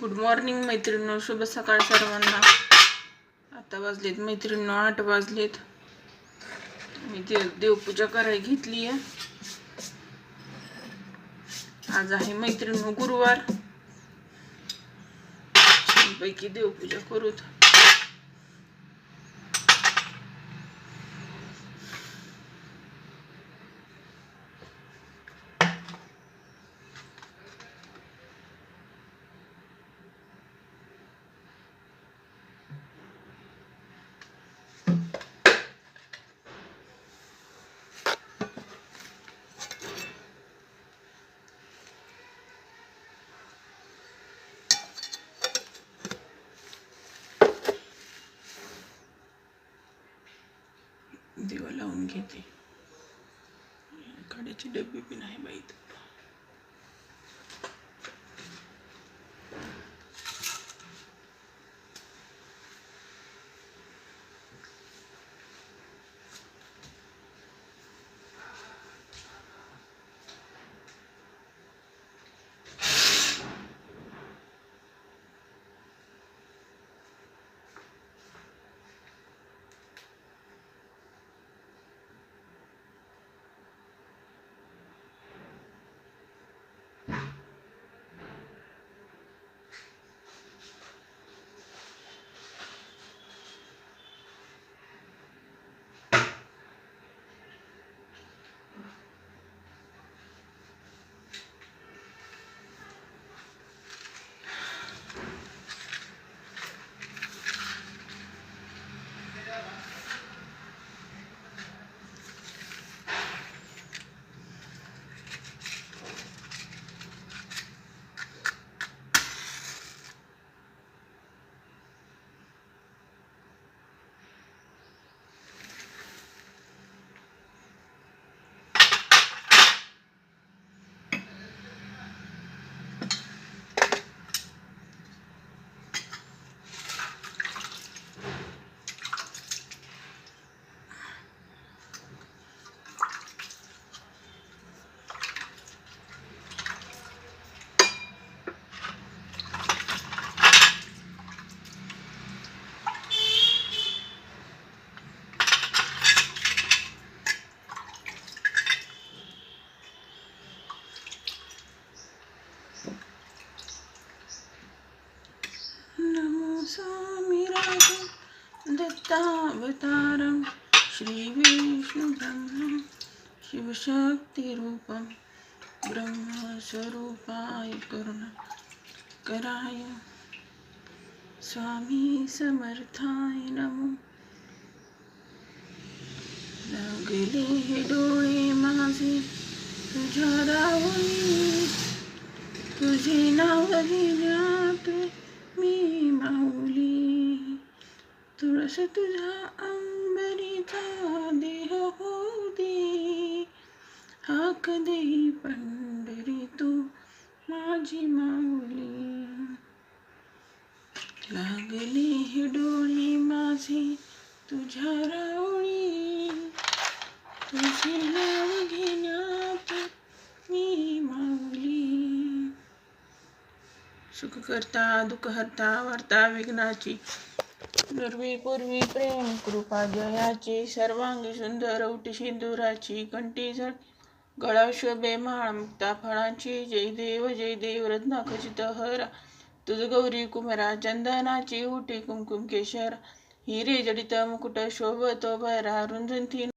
Good morning मैत्रिणींनो. शुभ सकाळ सर्वांना. आता वाजलेत मैत्रिणींनो आठ वाजलेत. मी देव देवपूजा करायला घेतली आहे आज आहे मैत्रिणींनो गुरुवार. पैकी देवपूजा करूत दिवा लावून घेते. काड्याची डब्बी पण आहे बाई इथं. नमो स्वामी राघव श्रीविष्णुब्रह्म शिवशक्तिरूपं ब्रह्मस्वरूपाय कराय। स्वामी समर्थाय नमो। लागले हे डोळे माझे तुझ्या रावणी तुझे नाव घेण्यात मी माऊली। तुळस तुझ्या अंबरीचा देह होऊ दे हाक दे पंढरी तू माझी माऊली. लागले हे डोळे माझे तुझ्या रावळी. तुझे नाव घेण्यात मी माऊली. सुख करता दुःख हरता वार्ता विघ्नाची पूर्वी प्रेम कृपा जयाची सर्वांगी सुंदर उटी सिंदुराची कंटी झड गळा शोभे माळ मुक्ता फळांची जय देव जय देव रत्ना खचित हरा. तुझ गौरी कुमरा चंदनाची उटी कुमकुम केशर. हिरे जडित मुकुट शोभतो भरा रुंजंती